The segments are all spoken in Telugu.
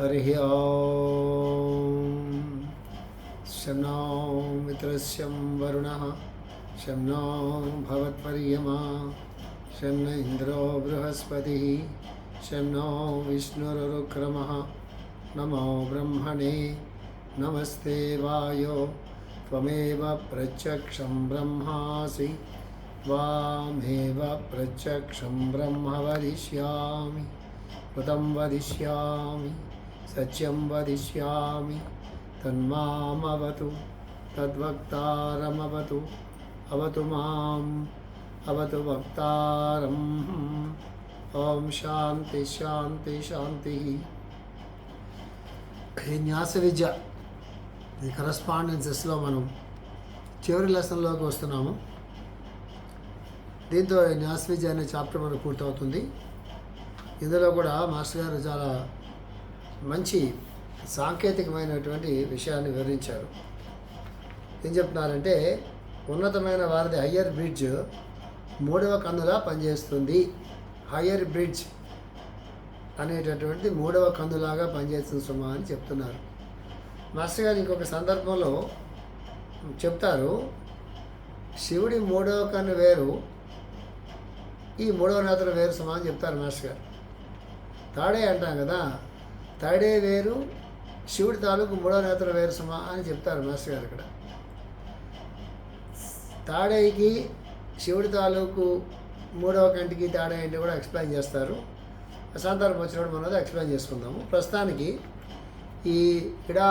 हरिः ॐ शं नो मित्रस्यं वरुणः। शं नो भवत्पर्यमा। शं न इन्द्रो बृहस्पतिः। शं नो विष्णुरुक्रमः। नमो ब्रह्मणे। नमस्ते वायो। त्वमेव प्रत्यक्षं ब्रह्मासि। त्वामेव प्रत्यक्षं ब्रह्म वदिष्यामि। कृतं वदिष्यामि। సత్యం వదిష్యామి తన్మామవతు తద్వక్తారమవతు అవతు మాం అవతు వక్తారం. ఓం శాంతి శాంతి శాంతి. ఈ న్యాస విద్య ఈ కరస్పాండెన్సెస్లో మనం చివరి లెసన్లోకి వస్తున్నాము. దీంతో న్యాస్ విద్య అనే చాప్టర్ మనకు పూర్తవుతుంది. ఇందులో కూడా మాస్టర్ గారు చాలా మంచి సాంకేతికమైనటువంటి విషయాన్ని వివరించారు. ఏం చెప్తున్నారంటే ఉన్నతమైన వారిది హయ్యర్ బ్రిడ్జ్ మూడవ కందులా పనిచేస్తుంది. హయ్యర్ బ్రిడ్జ్ అనేటటువంటి మూడవ కందులాగా పనిచేస్తుంది సుమా అని చెప్తున్నారు. మాస్టర్ గారు ఇంకొక సందర్భంలో చెప్తారు శివుడి మూడవ కన్ను వేరు ఈ మూడవ నేత్రం వేరు సుమా అని చెప్తారు మాస్టర్ గారు. తాడే అంటాం కదా తాడే వేరు శివుడి తాలూకు మూడవ నేత్ర వేరు సుమా అని చెప్తారు మాస్టర్ గారు ఇక్కడ తాడేకి శివుడి తాలూకు మూడవ కంటికి తాడే ఏంటి కూడా ఎక్స్ప్లెయిన్ చేస్తారు. సందర్భం వచ్చినప్పుడు మనం ఎక్స్ప్లెయిన్ చేసుకుందాము. ప్రస్తుతానికి ఈ ఇడా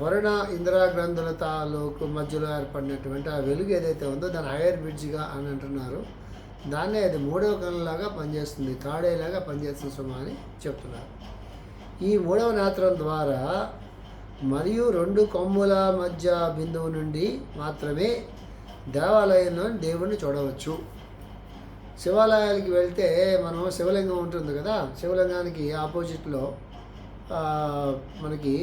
వరుణ ఇందిరా గ్రంథుల తాలూకు మధ్యలో ఏర్పడినటువంటి ఆ వెలుగు ఏదైతే ఉందో దాని హైయర్ బ్రిడ్జ్గా అని అంటున్నారు. దాన్నే అది మూడవ కళ్ళలాగా పనిచేస్తుంది తాడేలాగా పనిచేస్తుంది సుమ అని చెప్తున్నారు. ఈ మూడవ నేత్రం ద్వారా మరియు రెండు కొమ్ముల మధ్య బిందువు నుండి మాత్రమే దేవాలయంలో దేవుణ్ణి చూడవచ్చు. శివాలయాలకి వెళ్తే మనం శివలింగం ఉంటుంది కదా శివలింగానికి ఆపోజిట్లో మనకి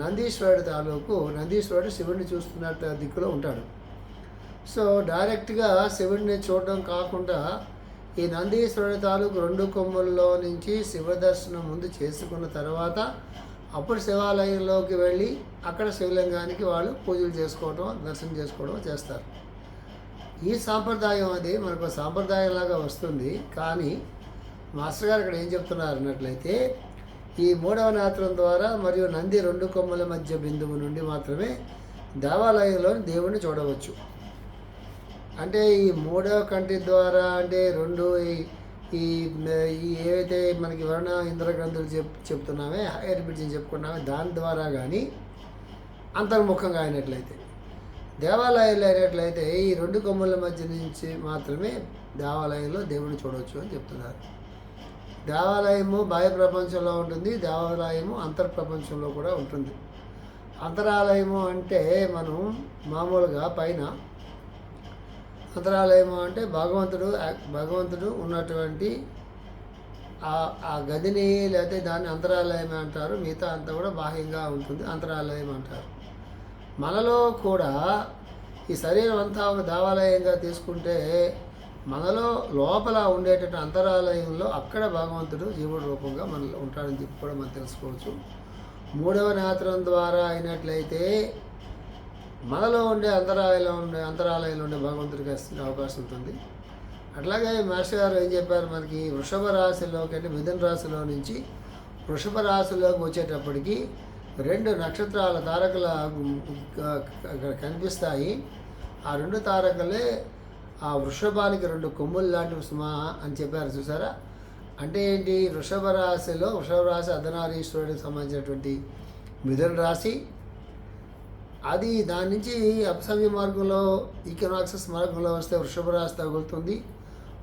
నందీశ్వరుడు తాలూకు నందీశ్వరుడు శివుడిని చూస్తున్నట్టు దిక్కులో ఉంటాడు. సో డైరెక్ట్గా శివుడిని చూడడం కాకుండా ఈ నందీశ్వరుడి తాలూకు రెండు కొమ్ముల్లో నుంచి శివ దర్శనం ముందు చేసుకున్న తర్వాత అప్పుడు శివాలయంలోకి వెళ్ళి అక్కడ శివలింగానికి వాళ్ళు పూజలు చేసుకోవడం దర్శనం చేసుకోవడం చేస్తారు. ఈ సాంప్రదాయం అది మనకు సాంప్రదాయంలాగా వస్తుంది. కానీ మాస్టర్ గారు ఇక్కడ ఏం చెప్తున్నారు అన్నట్లయితే ఈ మూడవ నేత్రం ద్వారా మరియు నంది రెండు కొమ్మల మధ్య బిందువు నుండి మాత్రమే దేవాలయంలో దేవుణ్ణి చూడవచ్చు. అంటే ఈ మూడవ కంటి ద్వారా అంటే రెండు ఈ- ఈ ఏవైతే మనకి వర్ణ ఇంద్రగ్రంథులు చెప్ చెప్తున్నామే హైయర్ బ్రిడ్జ్ అని చెప్పుకున్నామే దాని ద్వారా కానీ అంతర్ముఖంగా అయినట్లయితే దేవాలయాలు అయినట్లయితే ఈ రెండు కొమ్మల మధ్య నుంచి మాత్రమే దేవాలయంలో దేవుడిని చూడవచ్చు అని చెప్తున్నారు. దేవాలయము బాహ్య ప్రపంచంలో ఉంటుంది దేవాలయము అంతర్ ప్రపంచంలో కూడా ఉంటుంది. అంతరాలయము అంటే మనం మామూలుగా పైన అంతరాలయము అంటే భగవంతుడు భగవంతుడు ఉన్నటువంటి ఆ ఆ గదిని లేకపోతే దాన్ని అంతరాలయం అంటారు. మిగతా అంతా కూడా బాహ్యంగా ఉంటుంది. అంతరాలయం అంటారు. మనలో కూడా ఈ శరీరం అంతా ఒక దేవాలయంగా తీసుకుంటే మనలో లోపల ఉండేటటువంటి అంతరాలయంలో అక్కడ భగవంతుడు జీవుడు రూపంగా మనలో ఉంటాడని చెప్పి కూడా మనం తెలుసుకోవచ్చు. మూడవ నేత్రం ద్వారా అయినట్లయితే మనలో ఉండే అంతరాలయంలో ఉండే అంతరాలయంలో ఉండే భగవంతుడికి వస్తున్న అవకాశం ఉంటుంది. అట్లాగే మాస్టర్ గారు ఏం చెప్పారు మనకి వృషభ రాశిలోకి అంటే మిథున రాశిలో నుంచి వృషభ రాశిలోకి వచ్చేటప్పటికి రెండు నక్షత్రాల తారకల కనిపిస్తాయి ఆ రెండు తారకలే ఆ వృషభానికి రెండు కొమ్ములు లాంటివి సుమా అని చెప్పారు చూసారా అంటే ఏంటి వృషభ రాశిలో వృషభ రాశి అర్ధనారీశ్వరుడికి సంబంధించినటువంటి మిథున రాశి అది దాని నుంచి అపసవ్య మార్గంలో ఈకనాక్సస్ మార్గంలో వస్తే వృషభ రాశి తగులుతుంది.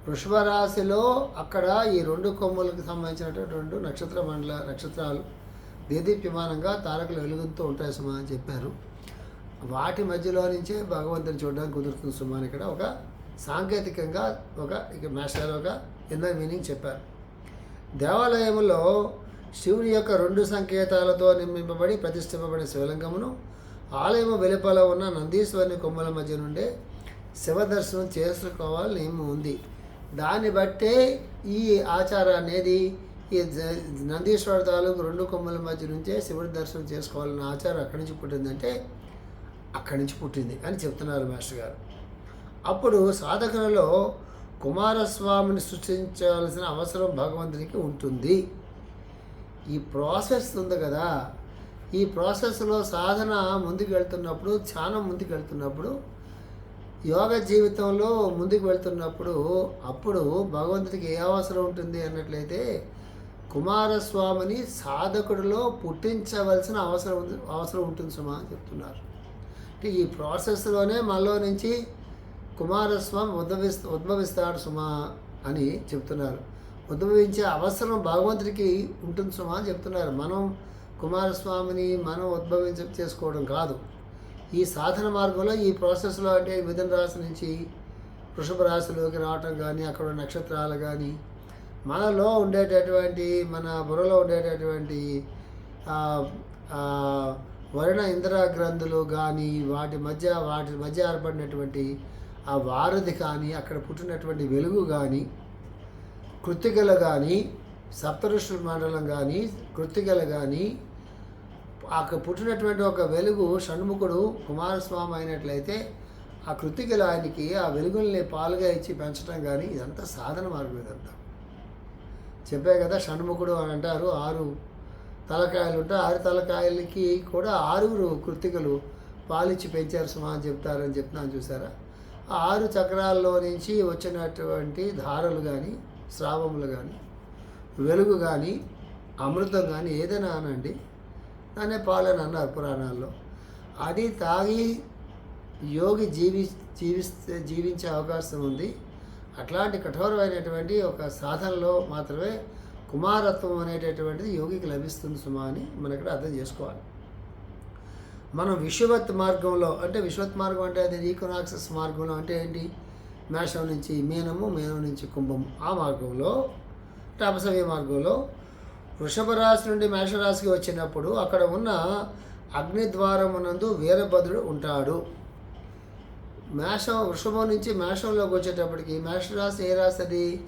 వృషభ రాశిలో అక్కడ ఈ రెండు కొమ్ములకు సంబంధించినటువంటి రెండు నక్షత్ర మండల నక్షత్రాలు దేదీప్యమానంగా తారకులు వెలుగుతూ ఉంటాయి సుమా అని చెప్పారు. వాటి మధ్యలో నుంచే భగవంతుని చూడడానికి కుదురుతుంది సుమా అని ఇక్కడ ఒక సాంకేతికంగా ఒక ఇక మాస్టర్ ఒక ఎన్నో మీనింగ్ చెప్పారు. దేవాలయంలో శివుని యొక్క రెండు సంకేతాలతో నిర్మింపబడి ప్రతిష్ఠింపబడిన శివలింగమును ఆలయము వెలుపల ఉన్న నందీశ్వరుని కొమ్మల మధ్య నుండే శివ దర్శనం చేసుకోవాలని నియమం ఉంది. దాన్ని బట్టే ఈ ఆచారం అనేది ఈ నందీశ్వర తాలూకు రెండు కొమ్మల మధ్య నుంచే శివుడి దర్శనం చేసుకోవాలన్న ఆచారం అక్కడి నుంచి పుట్టిందంటే అక్కడి నుంచి పుట్టింది అని చెప్తున్నారు మాస్టర్ గారు. అప్పుడు సాధకులలో కుమారస్వామిని సృష్టించాల్సిన అవసరం భగవంతునికి ఉంటుంది. ఈ ప్రాసెస్ ఉంది కదా. ఈ ప్రాసెస్లో సాధన ముందుకు వెళ్తున్నప్పుడు చాలా ముందుకు వెళ్తున్నప్పుడు యోగ జీవితంలో ముందుకు వెళ్తున్నప్పుడు అప్పుడు భగవంతుడికి ఏ అవసరం ఉంటుంది అన్నట్లయితే కుమారస్వామిని సాధకుడిలో పుట్టించవలసిన అవసరం అవసరం ఉంటుంది సుమా అని చెప్తున్నారు. అంటే ఈ ప్రాసెస్లోనే మనలో నుంచి కుమారస్వామి ఉద్భవిస్ ఉద్భవిస్తాడు సుమా అని చెప్తున్నారు. ఉద్భవించే అవసరం భగవంతుడికి ఉంటుంది సుమా అని చెప్తున్నారు. మనం కుమారస్వామిని మనం ఉద్భవించ చేసుకోవడం కాదు. ఈ సాధన మార్గంలో ఈ ప్రాసెస్లో అంటే మిథున రాశి నుంచి వృషభ రాశిలోకి రావటం కానీ అక్కడ నక్షత్రాలు కానీ మనలో ఉండేటటువంటి మన బుర్రలో ఉండేటటువంటి వరుణ వర్ణ ఇంద్ర గ్రంథులు కానీ వాటి మధ్య వాటి మధ్య ఏర్పడినటువంటి ఆ వారధి కానీ అక్కడ పుట్టినటువంటి వెలుగు కానీ కృతికలు కానీ సప్తఋషుల మండలం కానీ కృతికలు కానీ అక్కడ పుట్టినటువంటి ఒక వెలుగు షణ్ముఖుడు కుమారస్వామి అయినట్లయితే ఆ కృతికలు ఆయనకి ఆ వెలుగుల్ని పాలుగా ఇచ్చి పెంచడం కానీ ఇదంతా సాధన మార్గం ఇదంతా. చెప్పే కదా షణ్ముఖుడు అని అంటారు ఆరు తలకాయలు ఉంటే ఆరు తలకాయలకి కూడా ఆరుగురు కృతికలు పాలిచ్చి పెంచారు సుమా అని చెప్తారని చెప్తున్నాను చూసారా? ఆ ఆరు చక్రాల్లో నుంచి వచ్చినటువంటి ధారలు కానీ స్రావములు కానీ వెలుగు కానీ అమృతం కానీ ఏదైనా అనండి అనే పాలన అన్నారు పురాణాల్లో అది తాగి యోగి జీవి జీవిస్తే జీవించే అవకాశం ఉంది. అట్లాంటి కఠోరమైనటువంటి ఒక సాధనలో మాత్రమే కుమారత్వం అనేటటువంటిది యోగికి లభిస్తుంది సుమా అని మనం ఇక్కడ అర్థం చేసుకోవాలి. మనం విశ్వవత్ మార్గంలో అంటే విశ్వత్ మార్గం అంటే అది ఈకోనాక్సస్ మార్గంలో అంటే ఏంటి? మేషం నుంచి మీనము మీనం నుంచి కుంభము. ఆ మార్గంలో తాపసవ్య మార్గంలో వృషభ రాశి నుండి మేషరాశికి వచ్చినప్పుడు అక్కడ ఉన్న అగ్నిద్వారమునందు వీరభద్రుడు ఉంటాడు. మేషం వృషభం నుంచి మేషంలోకి వచ్చేటప్పటికి మేషరాశి ఏ రాశి అది?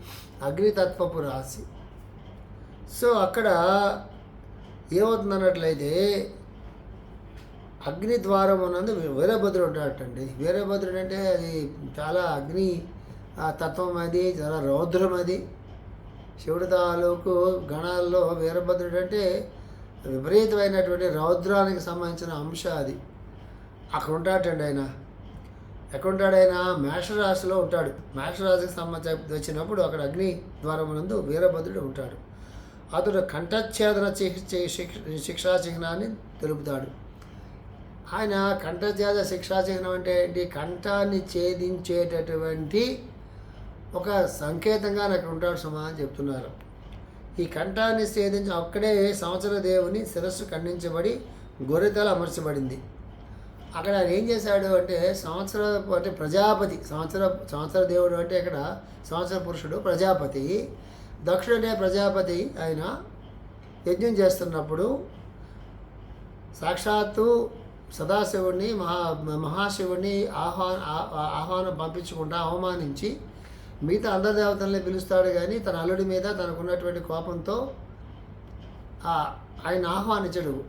అగ్నితత్వపు రాశి. సో అక్కడ ఏమవుతుంది అన్నట్లయితే అగ్ని ద్వారం ఉన్నందు వీరభద్రుడు ఉంటాడటండి. వీరభద్రుడు అంటే అది చాలా అగ్ని ఆ తత్వం అది చాలా రౌద్రం అది. శివుడు తాలూకు గణాల్లో వీరభద్రుడు అంటే విపరీతమైనటువంటి రౌద్రానికి సంబంధించిన అంశ అది. అక్కడ ఉంటాడటండి ఆయన. ఎక్కడుంటాడు ఆయన? మేషరాశిలో ఉంటాడు. మేషరాశికి సంబంధించి వచ్చినప్పుడు అక్కడ అగ్ని ద్వారమునందు వీరభద్రుడు ఉంటాడు. అతడు కంఠఛేదన శిక్ష శిక్షా చిహ్నాన్ని తెలుపుతాడు. ఆయన కంఠఛేద శిక్షా చిహ్నం అంటే ఏంటి? కంఠాన్ని ఛేదించేటటువంటి ఒక సంకేతంగా అక్కడ ఉంటాడు సుమా అని చెప్తున్నారు. ఈ కంఠాన్ని ఛేదించి అక్కడే సంవత్సర దేవుని శిరస్సు ఖండించబడి గొర్రెతల అమర్చబడింది. అక్కడ ఆయన ఏం చేశాడు అంటే సంవత్సర అంటే ప్రజాపతి సంవత్సర సంవత్సర దేవుడు అంటే ఇక్కడ సంవత్సర పురుషుడు ప్రజాపతి. దక్షుడనే ప్రజాపతి ఆయన యజ్ఞం చేస్తున్నప్పుడు సాక్షాత్తు సదాశివుడిని మహా మహాశివుడిని ఆహ్వాన ఆహ్వానం పంపించకుండా అవమానించి మిగతా అందరి పిలుస్తాడు కానీ తన అల్లుడి మీద తనకున్నటువంటి కోపంతో ఆయన ఆహ్వానించడు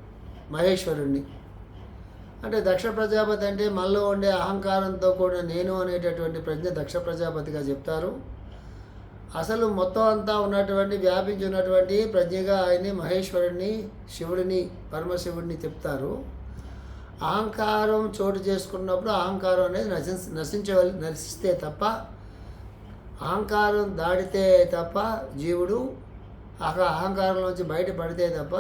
మహేశ్వరుణ్ణి. అంటే దక్ష ప్రజాపతి అంటే మనలో ఉండే అహంకారంతో కూడా నేను అనేటటువంటి ప్రజ్ఞ దక్ష ప్రజాపతిగా చెప్తారు. అసలు మొత్తం అంతా ఉన్నటువంటి వ్యాపించి ఉన్నటువంటి ప్రజ్ఞగా ఆయన్ని మహేశ్వరుడిని శివుడిని పరమశివుడిని చెప్తారు. అహంకారం చోటు చేసుకున్నప్పుడు అహంకారం అనేది నశించ నశించవల్ నశిస్తే తప్ప అహంకారం దాడితే తప్ప జీవుడు అహ అహంకారంలోంచి బయటపడితే తప్ప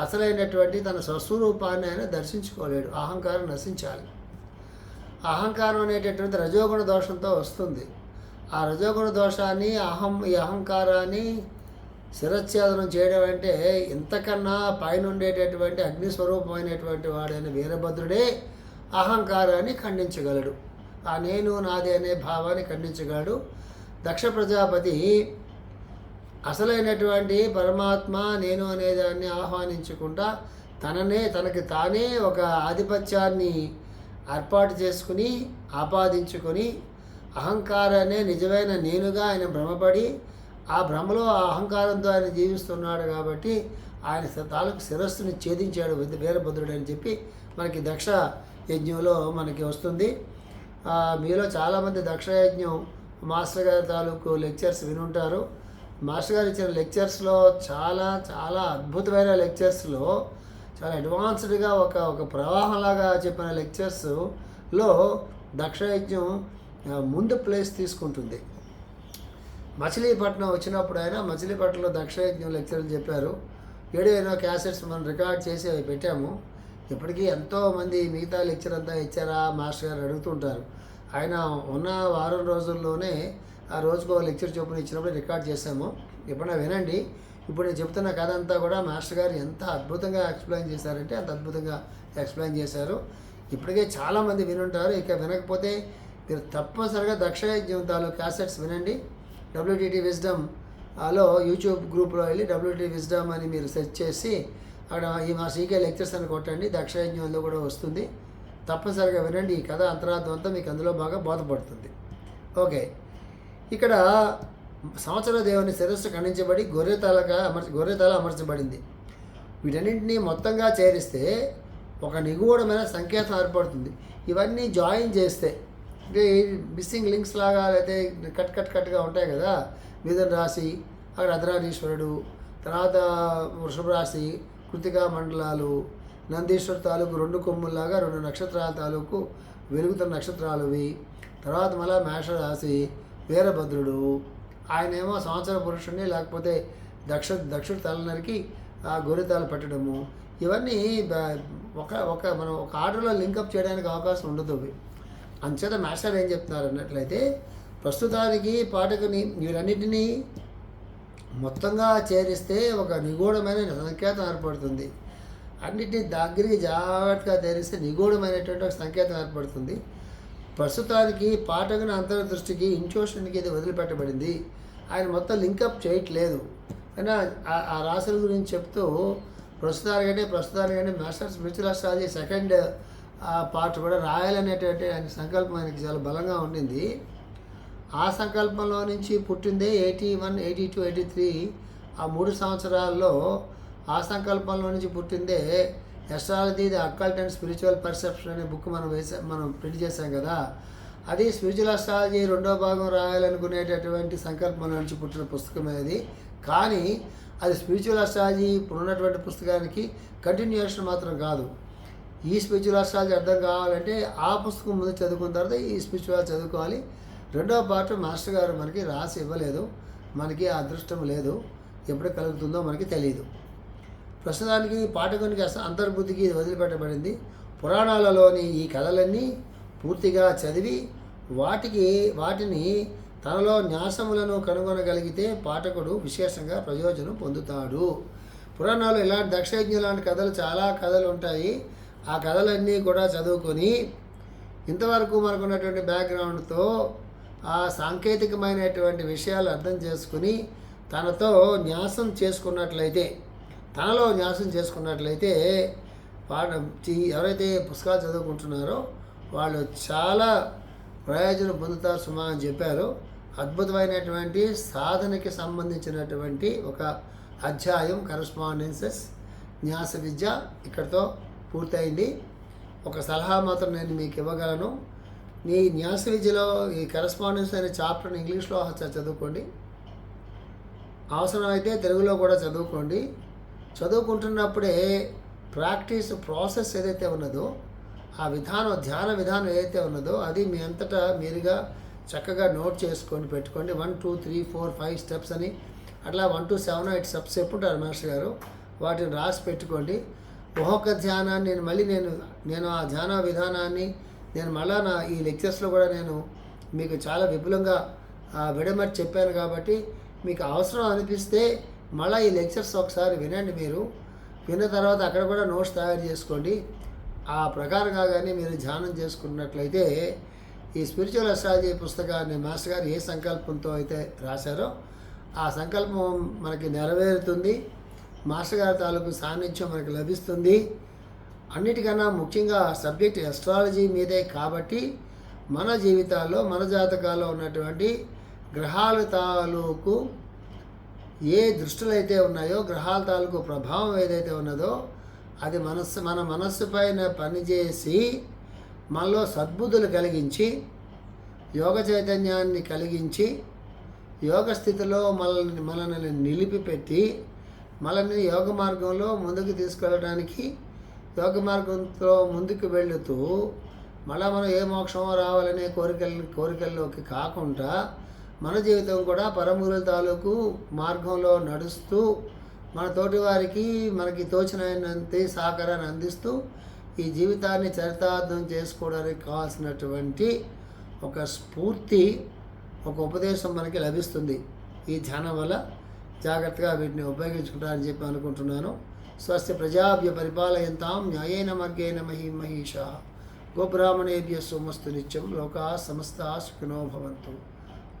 అసలైనటువంటి తన స్వస్వరూపాన్ని ఆయన దర్శించుకోలేడు. అహంకారం నశించాలి. అహంకారం అనేటటువంటి రజోగుణ దోషంతో వస్తుంది. ఆ రజోగుణ దోషాన్ని అహం ఈ అహంకారాన్ని శిరచ్ఛేదనం చేయడం అంటే ఇంతకన్నా పైన ఉండేటటువంటి అగ్నిస్వరూపమైనటువంటి వాడైన వీరభద్రుడే అహంకారాన్ని ఖండించగలడు. ఆ నేను నాది అనే భావాన్ని ఖండించగలడు. దక్ష ప్రజాపతి అసలైనటువంటి పరమాత్మ నేను అనేదాన్ని ఆహ్వానించుకుంటా తననే తనకి తానే ఒక ఆధిపత్యాన్ని ఏర్పాటు చేసుకుని ఆపాదించుకొని అహంకారాన్ని నిజమైన నేనుగా ఆయన భ్రమపడి ఆ భ్రమలో ఆ అహంకారంతో ఆయన జీవిస్తున్నాడు కాబట్టి ఆయన తాలూకు శిరస్సుని ఛేదించాడు వీరభద్రుడు అని చెప్పి మనకి దక్ష యజ్ఞంలో మనకి వస్తుంది. మీలో చాలామంది దక్ష యజ్ఞం మాస్టర్ గారి తాలూకు లెక్చర్స్ వినుంటారు. మాస్టర్ గారు ఇచ్చిన లెక్చర్స్లో చాలా చాలా అద్భుతమైన లెక్చర్స్లో చాలా అడ్వాన్స్డ్గా ఒక ఒక ప్రవాహంలాగా చెప్పిన లెక్చర్స్లో దక్షయజ్ఞం ముందు ప్లేస్ తీసుకుంటుంది. మచిలీపట్నం వచ్చినప్పుడు ఆయన మచిలీపట్నంలో దక్షయజ్ఞం లెక్చర్లు చెప్పారు. ఏడో ఎన్నో క్యాసెట్స్ మనం రికార్డ్ చేసి అవి పెట్టాము. ఇప్పటికీ ఎంతోమంది మిగతా లెక్చర్ అంతా ఇచ్చారా మాస్టర్ గారు అడుగుతుంటారు. ఆయన ఉన్న వారం రోజుల్లోనే ఆ రోజుకో లెక్చర్ చొప్పున ఇచ్చినప్పుడు రికార్డ్ చేశాము. ఎప్పుడైనా వినండి. ఇప్పుడు నేను చెప్తున్న కథ అంతా కూడా మాస్టర్ గారు ఎంత అద్భుతంగా ఎక్స్ప్లెయిన్ చేశారంటే అంత అద్భుతంగా ఎక్స్ప్లెయిన్ చేశారు. ఇప్పటికే చాలామంది వినుంటారు. ఇక వినకపోతే మీరు తప్పనిసరిగా దక్షయజ్ఞం తాలూకు క్యాసెట్స్ వినండి. డబ్ల్యూటీటీ విజ్డమ్లో యూట్యూబ్ గ్రూప్లో వెళ్ళి డబ్ల్యూటీ విజ్డమ్ అని మీరు సెర్చ్ చేసి అక్కడ ఈ మా సీకే లెక్చర్స్ అని కొట్టండి. దక్షయజ్ఞంలో కూడా వస్తుంది. తప్పనిసరిగా వినండి. ఈ కథ అంతరార్థం అంతా మీకు అందులో బాగా బోధపడుతుంది. ఓకే. ఇక్కడ సంవత్సర దేవుని శిరస్సు ఖండించబడి గొర్రెతలగా అమర్చ గొర్రెతల అమర్చబడింది. వీటన్నింటినీ మొత్తంగా చేరిస్తే ఒక నిగూఢమైన సంకేతం ఏర్పడుతుంది. ఇవన్నీ జాయిన్ చేస్తే అంటే మిస్సింగ్ లింక్స్ లాగా అయితే కట్ కట్ కట్గా ఉంటాయి కదా. మిథున రాశి అక్కడ అర్ధనారీశ్వరుడు తర్వాత వృషభ రాశి కృతికా మండలాలు నందీశ్వర తాలూకు రెండు కొమ్ముల్లాగా రెండు నక్షత్రాల తాలూకు వెలుగుతున్న నక్షత్రాలువి. తర్వాత మళ్ళా మేషరాశి వీరభద్రుడు. ఆయనేమో సంవత్సర పురుషుడిని లేకపోతే దక్ష దక్షుడు తలనరికి ఆ గొర్రెతాలు పెట్టడము. ఇవన్నీ ఒక ఒక మనం ఒక ఆర్డర్లో లింకప్ చేయడానికి అవకాశం ఉండదు అవి. అంచేత మాస్టర్ ఏం చెప్తున్నారు అన్నట్లయితే ప్రస్తుతానికి పాఠకుని వీరన్నిటినీ మొత్తంగా చేరిస్తే ఒక నిగూఢమైన సంకేతం ఏర్పడుతుంది. అన్నిటినీ దగ్గరికి జాగ్రత్తగా తెరిస్తే నిగూఢమైనటువంటి ఒక సంకేతం ఏర్పడుతుంది. ప్రస్తుతానికి పాఠకుని అంతర్దృష్టికి ఇంట్యూషన్కి ఇది వదిలిపెట్టబడింది. ఆయన మొత్తం లింకప్ చేయట్లేదు. అయినా ఆ- రాశుల గురించి చెప్తూ ప్రస్తుతానికంటే ప్రస్తుతానికంటే masters spiritual astrology second part కూడా రాయాలనేటువంటి ఆయన సంకల్పం ఆయనకి చాలా బలంగా ఉండింది. ఆ సంకల్పంలో నుంచి పుట్టిందే eighty one eighty two eighty three ఆ మూడు సంవత్సరాల్లో ఆ సంకల్పంలో నుంచి పుట్టిందే astrology the occult and spiritual perception అనే బుక్ మనం వేసా మనం ప్రింట్ చేశాం కదా. అది స్పిరిచువల్ అస్ట్రాలజీ రెండో భాగం రాయాలనుకునేటటువంటి సంకల్పం నుంచి పుట్టిన పుస్తకం అది కానీ అది స్పిరిచువల్ అస్ట్రాలజీ ఇప్పుడు ఉన్నటువంటి పుస్తకానికి కంటిన్యూషన్ మాత్రం కాదు. ఈ స్పిరిచువల్ అస్ట్రాలజీ అర్థం కావాలంటే ఆ పుస్తకం ముందు చదువుకున్న తర్వాత ఈ స్పిరిచువల్ చదువుకోవాలి. రెండవ పార్ట్ మాస్టర్ గారు మనకి రాసి ఇవ్వలేదు. మనకి ఆ అదృష్టం లేదు. ఎప్పుడు కలుగుతుందో మనకి తెలియదు ప్రస్తుతానికి పాఠకునికి అంతర్బుద్ధికి వదిలిపెట్టబడింది. పురాణాలలోని ఈ కథలన్నీ పూర్తిగా చదివి వాటికి వాటిని తనలో న్యాసములను కనుగొనగలిగితే పాఠకుడు విశేషంగా ప్రయోజనం పొందుతాడు. పురాణాలు ఇలాంటి దక్షయజ్ఞ లాంటి కథలు చాలా కథలు ఉంటాయి. ఆ కథలన్నీ కూడా చదువుకొని ఇంతవరకు మనకున్నటువంటి బ్యాక్గ్రౌండ్తో ఆ సాంకేతికమైనటువంటి విషయాలు అర్థం చేసుకుని తనతో న్యాసం చేసుకున్నట్లయితే తనలో న్యాసం చేసుకున్నట్లయితే వాళ్ళ ఎవరైతే పుస్తకాలు చదువుకుంటున్నారో వాళ్ళు చాలా ప్రయోజనం పొందుతారు సుమా అని చెప్పారు. అద్భుతమైనటువంటి సాధనకి సంబంధించినటువంటి ఒక అధ్యాయం కరస్పాండెన్సెస్ న్యాస విద్య ఇక్కడితో పూర్తయింది. ఒక సలహా మాత్రం నేను మీకు ఇవ్వగలను. మీ న్యాస విద్యలో ఈ కరస్పాండెన్స్ అనే చాప్టర్ని ఇంగ్లీష్లో ఒకసారి చదువుకోండి. అవసరమైతే తెలుగులో కూడా చదువుకోండి. చదువుకుంటున్నప్పుడే ప్రాక్టీస్ ప్రాసెస్ ఏదైతే ఉన్నదో ఆ విధానం ధ్యాన విధానం ఏదైతే ఉన్నదో అది మీ అంతటా మీరుగా చక్కగా నోట్ చేసుకొని పెట్టుకోండి. One two three four five steps అని అట్లా one two seven eight steps చెప్పుంటారు మాస్టర్ గారు. వాటిని రాసి పెట్టుకోండి. ఒక్కొక్క ధ్యానాన్ని నేను మళ్ళీ నేను నేను ఆ ధ్యాన విధానాన్ని నేను మళ్ళా నా ఈ లెక్చర్స్లో కూడా నేను మీకు చాలా విపులంగా విడమర్చి చెప్పాను కాబట్టి మీకు అవసరం అనిపిస్తే మళ్ళీ ఈ లెక్చర్స్ ఒకసారి వినండి మీరు. విన్న తర్వాత అక్కడ కూడా నోట్స్ తయారు చేసుకోండి. ఆ ప్రకారంగా కానీ మీరు ధ్యానం చేసుకున్నట్లయితే ఈ స్పిరిచువల్ అస్ట్రాలజీ పుస్తకాన్ని మాస్టర్ గారు ఏ సంకల్పంతో అయితే రాశారో ఆ సంకల్పం మనకి నెరవేరుతుంది. మాస్టర్ గారి తాలూకు సాన్నిధ్యం మనకి లభిస్తుంది. అన్నిటికన్నా ముఖ్యంగా సబ్జెక్ట్ ఎస్ట్రాలజీ మీదే కాబట్టి మన జీవితాల్లో మన జాతకాల్లో ఉన్నటువంటి గ్రహాల తాలూకు ఏ దృష్టిలు అయితే ఉన్నాయో గ్రహాల తాలూకు ప్రభావం ఏదైతే ఉన్నదో అది మనస్సు మన మనస్సు పైన పనిచేసి మనలో సద్బుద్ధులు కలిగించి యోగ చైతన్యాన్ని కలిగించి యోగ స్థితిలో మనల్ని మనల్ని నిలిపిపెట్టి మనల్ని యోగ మార్గంలో ముందుకు తీసుకెళ్ళడానికి యోగ మార్గంతో ముందుకు వెళుతూ మళ్ళీ మనం ఏ మోక్షమో రావాలనే కోరికల కోరికల్లోకి కాకుండా మన జీవితం కూడా పరమగురుల తాలూకు మార్గంలో నడుస్తూ మన తోటి వారికి మనకి తోచినంత సహకారాన్ని అందిస్తూ ఈ జీవితాన్ని చరితార్థం చేసుకోవడానికి కావాల్సినటువంటి ఒక స్ఫూర్తి ఒక ఉపదేశం మనకి లభిస్తుంది. ఈ ధ్యానం వల్ల జాగ్రత్తగా వీటిని ఉపయోగించుకుంటారని చెప్పి అనుకుంటున్నాను. స్వస్తి ప్రజాభ్య పరిపాలయంతాం న్యాయేన మార్గేణ మహి మహిష గోబ్రాహ్మణేభ్య సోమస్తు నిత్యం లోకా సమస్త సుఖినో భవంతు.